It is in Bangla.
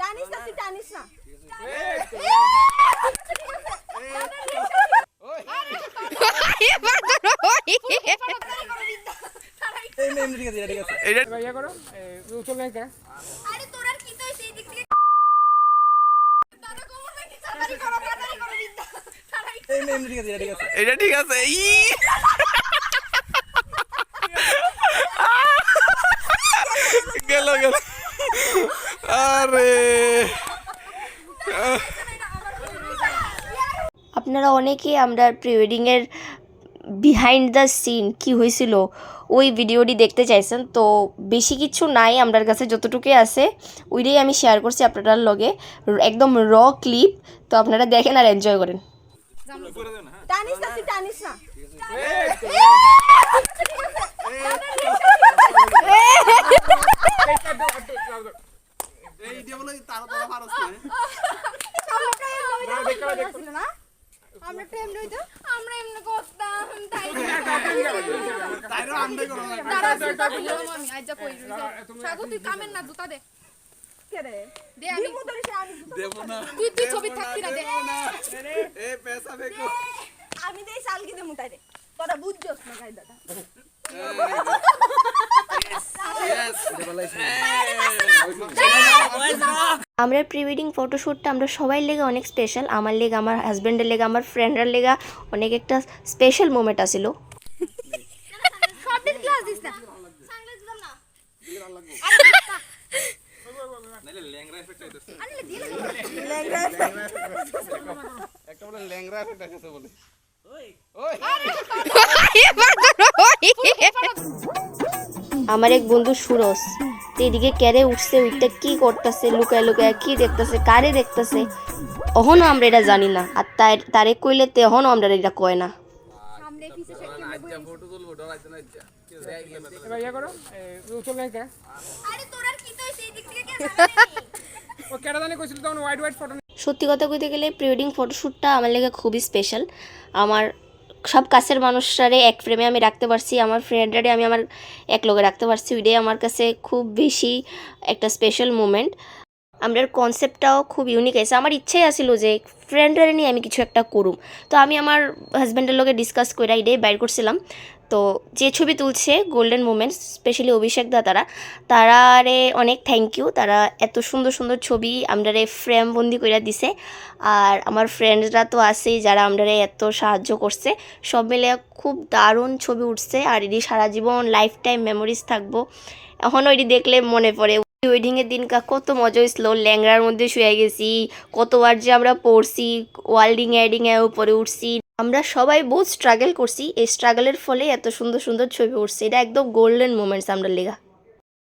টানিস না তুই টানিস না। এটা এবার ইয়ে করো উত্তর লেখা আরে তোর আর কি তো সেই দিক থেকে দাদা কোমর নাকি তাড়াতাড়ি করো তাড়াতাড়ি করো বিদ্যা তাড়াতাড়ি এটা ঠিক আছে ই গেল গেল আরে আপনারা অনেকে আমরা প্রি ওয়েডিংয়ের বিহাইন্ড দ্য সিন কি হয়েছিল ওই ভিডিওটি দেখতে চাইছেন তো বেশি কিছু নাই আমার কাছে যতটুকুই আছে ওইটাই আমি শেয়ার করছি আপনার লগে একদম র ক্লিপ তো আপনারা দেখেন আর এনজয় করেন টানিস না টানিস না আমরা এমনি করতাম তাই তুই কামের না জুতা দে। আমি না। তুই তুই ছবি থাকতি না দে। এ পেশা বেকো। আমি দেই সাল কিনে মুতাই দে। তোরা বুঝছস না গাই দাদা আমরা প্রি ওয়েডিং ফটোশ্যুটটা আমরা সবাই লেগে অনেক স্পেশাল আমার লেগে আমার হাজব্যান্ডের লেগে আমার ফ্রেন্ডের লেগে অনেক একটা স্পেশাল মোমেন্ট দিলাম না নাইলে ল্যাংরা এফেক্ট আইতেছে আরে দিয়ে একটা বলে। ল্যাংরা এফেক্ট আছে বলে আমার এক বন্ধু সুরজ এদিকে ক্যারে উঠছে ওইটা কি করতেছে লুকায় লুকায় কি দেখতেছে কারে দেখতেছে অহনও আমরা এটা জানি না। আর তার তারে কইলে তে অহনও আমরা এটা কয় না। ইয়ে সত্যি কথা কইতে গেলে প্রি ওয়েডিং ফটোশ্যুটটা আমার লেগে খুবই স্পেশাল আমার সব কাছের মানুষরারে এক ফ্রেমে আমি রাখতে পারছি, আমার ফ্রেন্ডারে আমি আমার এক লোকে রাখতে পারছি, ওইটাই আমার কাছে খুব বেশি একটা স্পেশাল মুমেন্ট আমরার কনসেপ্টটাও খুব ইউনিক আছে। আমার ইচ্ছাই আছিল যে ফ্রেন্ডরা নিয়ে আমি কিছু একটা করুম। তো আমি আমার হাজব্যান্ডের লোকে ডিসকাস করে এটাই বাইর করছিলাম। তো যে ছবি তুলছে golden moments specially Abhishek da তারা, তারারে অনেক থ্যাংক ইউ তারা এত সুন্দর সুন্দর ছবি আমরারে ফ্রেম বন্দি করে দিছে। আর আমার ফ্রেন্ডসরা তো আছেই যারা আমরারে এত সাহায্য করছে। সব মিলে খুব দারুণ ছবি উঠছে। আর এটি সারা জীবন লাইফ টাইম মেমোরিজ থাকব। এখনও এটি দেখলে মনে পড়ে ওয়েডিংয়ের দিনকা কত মজা হয়েছিল ল্যাংড়ার মধ্যে শুয়ে গেছি, কতবার যে আমরা পড়ছি ওয়ার্ল্ডিং অ্যাডিংয়ে উপরে উঠছি। আমরা সবাই বহুত স্ট্রাগল করছি, এই স্ট্রাগলের ফলে এত সুন্দর সুন্দর ছবি উঠছে। এটা একদম গোল্ডেন মোমেন্টস আমরা লেগা।